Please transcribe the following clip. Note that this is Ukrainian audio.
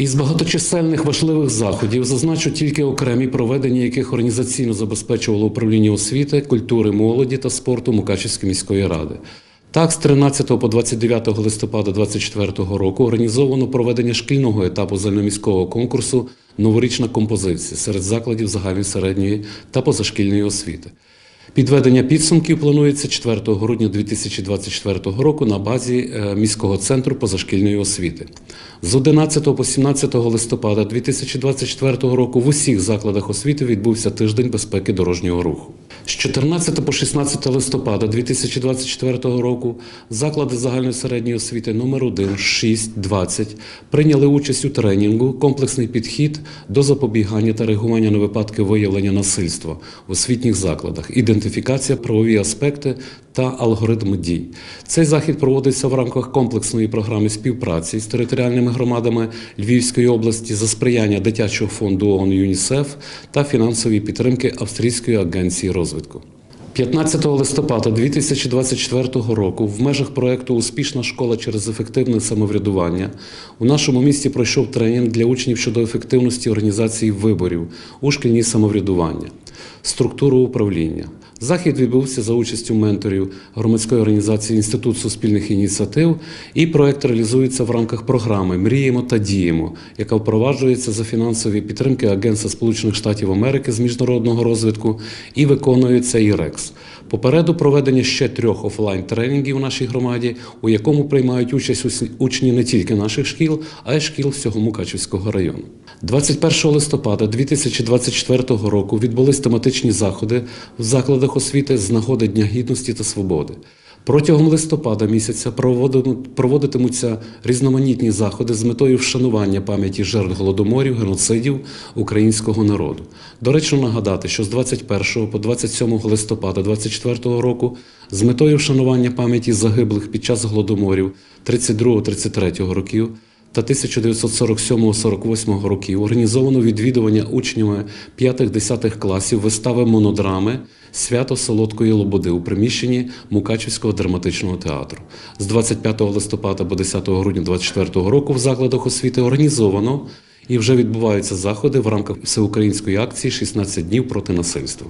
Із багаточисельних важливих заходів зазначу тільки окремі проведення, яких організаційно забезпечувало управління освіти, культури, молоді та спорту Мукачівської міської ради. Так, з 13 по 29 листопада 2024 року організовано проведення шкільного етапу загальноміського конкурсу Новорічна композиція серед закладів загальної середньої та позашкільної освіти. Підведення підсумків планується 4 грудня 2024 року на базі е, міського центру позашкільної освіти. З 11 по 17 листопада 2024 року в усіх закладах освіти відбувся тиждень безпеки дорожнього руху. З 14 по 16 листопада 2024 року заклади загальної середньої освіти номер 1, 6, 20 прийняли участь у тренінгу Комплексний підхід до запобігання та реагування на випадки виявлення насильства в освітніх закладах, ідентифікація, правові аспекти та алгоритми дій. Цей захід проводиться в рамках комплексної програми співпраці з територіальними громадами Львівської області за сприяння дитячого фонду ООН ЮНІСЕФ та фінансової підтримки Австрійської агенції розвитку. 15 листопада 2024 року в межах проекту Успішна школа через ефективне самоврядування у нашому місті пройшов тренінг для учнів щодо ефективності організації виборів у шкільні самоврядування, структуру управління. Захід відбувся за участю менторів громадської організації Інститут суспільних ініціатив, і проект реалізується в рамках програми Мріємо та діємо, яка впроваджується за фінансові підтримки Агентства Сполучених Штатів Америки з міжнародного розвитку і виконується ІРЕКС. Попереду проведення ще трьох офлайн тренінгів у нашій громаді, у якому приймають участь учні не тільки наших шкіл, а й шкіл всього Мукачівського району. 21 листопада 2024 року відбулись тематичні заходи в закладах освіти з нагоди Дня гідності та свободи. Протягом листопада місяця проводитимуться різноманітні заходи з метою вшанування пам'яті жертв голодоморів, геноцидів українського народу. Доречно нагадати, що з 21 по 27 листопада 2024 року з метою вшанування пам'яті загиблих під час голодоморів 32-33 років та 1947-48 років організовано відвідування учнями 5-10 класів вистави монодрами Свято Солодкої Лободи у приміщенні Мукачівського драматичного театру. З 25 листопада по 10 грудня 2024 року в закладах освіти організовано і вже відбуваються заходи в рамках всеукраїнської акції «16 днів проти насильства.